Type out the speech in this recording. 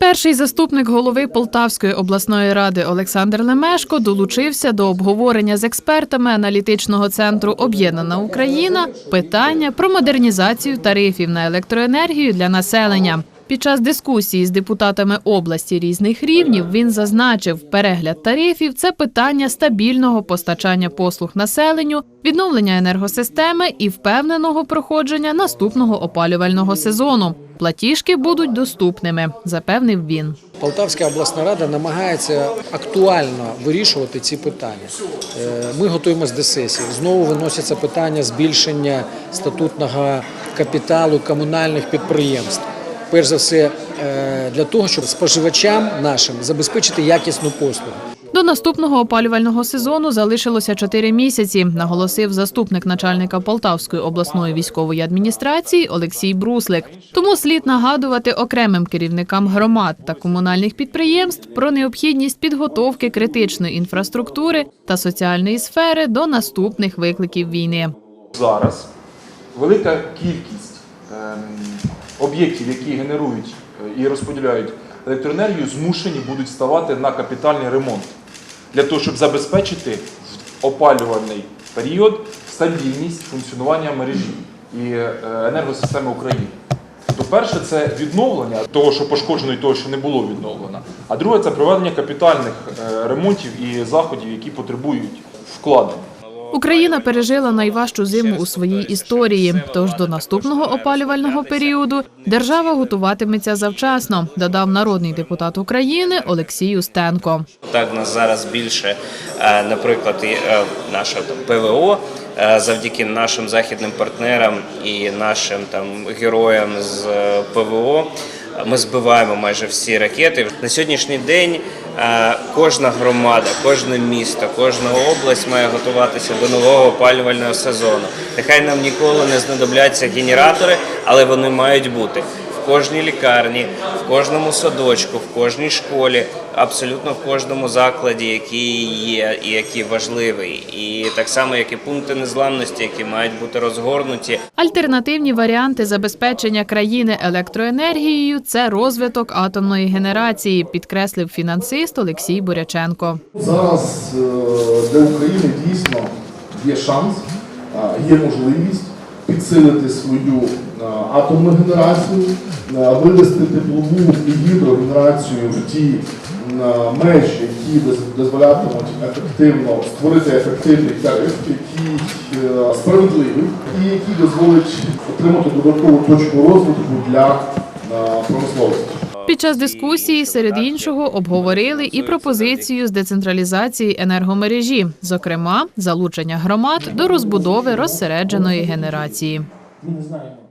Перший заступник голови Полтавської обласної ради Олександр Лемешко долучився до обговорення з експертами аналітичного центру Об'єднана Україна питання про модернізацію тарифів на електроенергію для населення. Під час дискусії з депутатами області різних рівнів він зазначив, перегляд тарифів це питання стабільного постачання послуг населенню, відновлення енергосистеми і впевненого проходження наступного опалювального сезону. Платіжки будуть доступними, запевнив він. Полтавська обласна рада намагається актуально вирішувати ці питання. Е, Ми готуємося до сесії. Знову виносяться питання збільшення статутного капіталу комунальних підприємств. Перш за все, е, для того, щоб споживачам нашим забезпечити якісну послугу. До наступного опалювального сезону залишилося 4 місяці, наголосив заступник начальника Полтавської обласної військової адміністрації Олексій Бруслик. Тому слід нагадувати окремим керівникам громад та комунальних підприємств про необхідність підготовки критичної інфраструктури та соціальної сфери до наступних викликів війни. Зараз велика кількість ем, об'єктів, які генерують е, і розподіляють електроенергію, змушені будуть ставати на капітальний ремонт для того, щоб забезпечити в опалювальний період стабільність функціонування мережі і е, енергосистеми України. То перше це відновлення того, що пошкоджено, і того, що не було відновлено. А друге це проведення капітальних е, ремонтів і заходів, які потребують вкладень. Україна пережила найважчу зиму у своїй історії. Тож до наступного опалювального періоду держава готуватиметься завчасно, додав народний депутат України Олексій Устенко. Так, нас зараз більше, е, наприклад, і е, наше там ПВО е, завдяки нашим західним партнерам і нашим там героям з ПВО. Ми збиваємо майже всі ракети. На сьогоднішній день кожна громада, кожне місто, кожна область має готуватися до нового опалювального сезону. Нехай нам ніколи не знадобляться генератори, але вони мають бути в кожній лікарні, в кожному садочку, в кожній школі, абсолютно в кожному закладі, який є і який важливий, і так само, як і пункти незламності, які мають бути розгорнуті. Альтернативні варіанти забезпечення країни електроенергією це розвиток атомної генерації, підкреслив фінансист Олексій Буряченко. Зараз е, для України дійсно є шанс, е, є можливість підсилити свою атомну генерацію, е, вивести теплову і гідрогенерацію в ті е, межі, які дозволятимуть ефективно створити ефективний тариф, який е, справедливий і який дозволить отримати додаткову точку розвитку для е, промисловості. Під час дискусії, серед іншого, обговорили і пропозицію з децентралізації енергомережі, зокрема, залучення громад до розбудови розсередженої генерації. Ми не знаємо.